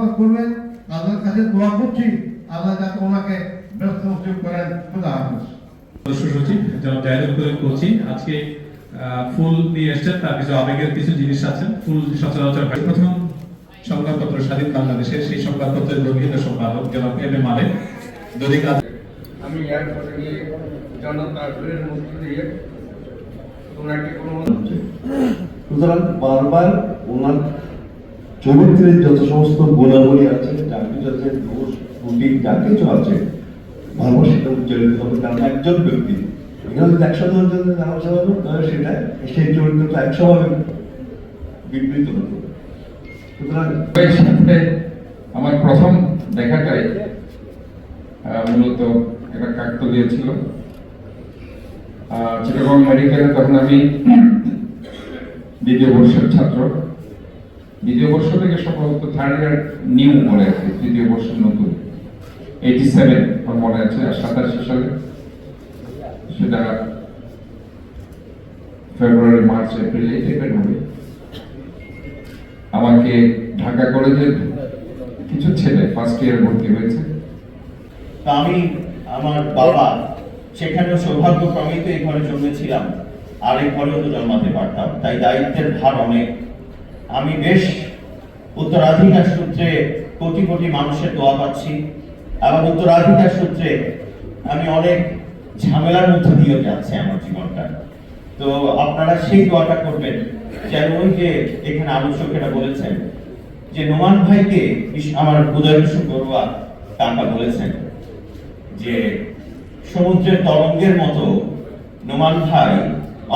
পড়াশোনা করবেন আল্লাহর কাছে দোয়া করছি আল্লাহ যাতে ওনাকে ব্যস্ত মুসিব করেন। খুদা হাফিজ। সচিব জনাব জাহিদুল করিম কোচি আজকে ফুল নিয়ে এসছেন তার কিছু আবেগের কিছু জিনিস আছে। ফুল সচরাচর প্রথম সংবাদপত্র স্বাধীন বাংলাদেশের সেই সংবাদপত্রের গভীর সম্পাদক জনাব এম এ মালিক। দৈনিক আজ আমি এয়ারপোর্টে গিয়ে জনতার ভিড়ের মধ্যে দিয়ে ওনাকে কোনো সুতরাং বারবার ওনার চরিত্রের যত সমস্ত গুণাবলী আছে যা কিছু আছে দোষ ত্রুটি যা কিছু আছে বারবার সেটা উচ্চারিত হবে কারণ একজন ব্যক্তি। এখানে যদি একশো জন তাহলে সেটা সেই চরিত্রটা একশো ভাবে বিবৃত হতো সুতরাং আমার প্রথম দেখাটাই মূলত একটা কাকতলীয় ছিল চিটাগং মেডিকেলে তখন আমি দ্বিতীয় বর্ষের ছাত্র। দ্বিতীয় বর্ষ থেকে সম্ভবত থার্ড ইয়ার নিউ মনে আছে, তৃতীয় বর্ষের নতুন। এইটি সেভেন মনে আছে, আর সাতাশি সালে। সেটা ফেব্রুয়ারি, মার্চ, এপ্রিল, এই টাইপের হবে। আমাকে ঢাকা কলেজের কিছু ছেলে ফার্স্ট ইয়ার ভর্তি হয়েছে। আমি আমার বাবা সেখানে সৌভাগ্যক্রমেই তো এই ঘরে জন্মেছিলাম, আর এই ঘরেও তো জন্মাতে পারতাম, তাই দায়িত্বের ভার অনেক। আমি বেশ উত্তরাধিকার সূত্রে কোটি কোটি মানুষের দোয়া পাচ্ছি। এবং উত্তরাধিকার সূত্রে আমি অনেক ঝামেলার মধ্যে দিয়ে যাচ্ছে আমার জীবনটা। তো আপনারা সেই দোয়াটা করবেন যেন ওই যে এখানে আলোচকেরা বলেছেন যে নোমান ভাইকে আমার উদয় বিষ্ণু বড়ুয়া কাকা বলেছেন যে সমুদ্রের তরঙ্গের মতো নোমান ভাই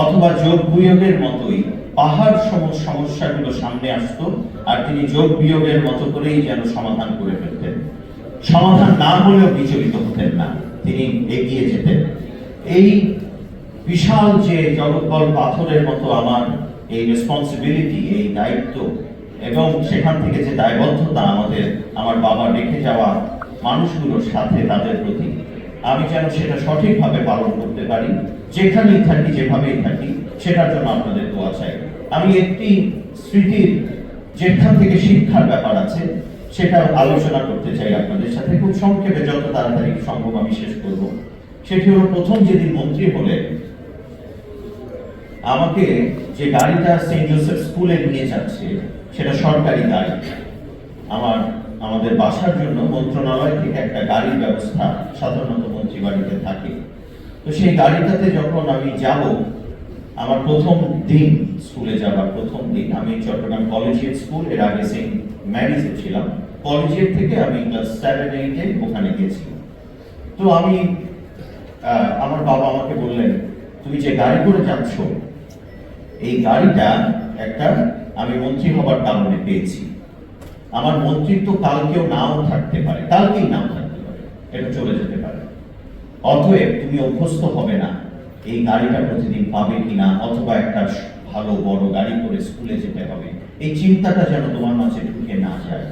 অথবা যোগ বিয়োগের মতোই পাহাড় সম সমস্যাগুলো সামনে আসতো আর তিনি যোগ বিয়োগের মতো করেই যেন সমাধান করে ফেলতেন। সমাধান না হলেও বিচলিত হতেন না। তিনি এগিয়ে যেতেন। এই বিশাল যে জগৎবল পাথরের মতো আমার এই রেসপন্সিবিলিটি এই দায়িত্ব এবং সেখান থেকে যে দায়বদ্ধতা আমাদের, আমার বাবা রেখে যাওয়া মানুষগুলোর সাথে তাদের প্রতি আমি যেন সেটা সঠিকভাবে পালন করতে পারি, যেখানেই থাকি, যেভাবেই থাকি, সেটার জন্য আপনাদের দোয়া চাই। আমি একটি স্মৃতির যেখান থেকে শিক্ষার ব্যাপার আছে সেটা আলোচনা করতে চাই আপনাদের সাথে। খুব সংক্ষেপে যত তাড়াতাড়ি সম্ভব আমি শেষ করব। সেটি হলো, প্রথম যেদিন মন্ত্রী হলেন, আমাকে যে গাড়িটা সেন্ট জোসেফ স্কুলে নিয়ে যাচ্ছে, সেটা সরকারি গাড়ি। আমার আমাদের বাসার জন্য মন্ত্রণালয় থেকে একটা গাড়ির ব্যবস্থা সাধারণত মন্ত্রী বাড়িতে থাকে। তো সেই গাড়িটাতে যখন আমি যাব, আমার প্রথম দিন স্কুলে যাবার প্রথম দিন, আমি চট্টগ্রাম কলেজিয়েট স্কুল, এর আগে সেন্ট ম্যারিজে ছিলাম। কলেজিয়েট থেকে আমি ক্লাস সেভেন, এইটে ওখানে গেছি তো আমি আমার বাবা আমাকে বললেন, তুমি যে গাড়ি করে যাচ্ছ, এই গাড়িটা একটা আমি মন্ত্রী হবার কারণে পেয়েছি। আমার মন্ত্রিত্ব কালকেও নাও থাকতে পারে, কালকেই নাও থাকতে পারে, এটা চলে যেতে পারে। অতএব তুমি অভ্যস্ত হবে না, এই গাড়িটা প্রতিদিন পাবে কিনা, অথবা একটা ভালো বড় গাড়ি করে স্কুলে যেতে হবে, এই চিন্তাটা যেন তোমার মাঝে ঢুকে না যায়।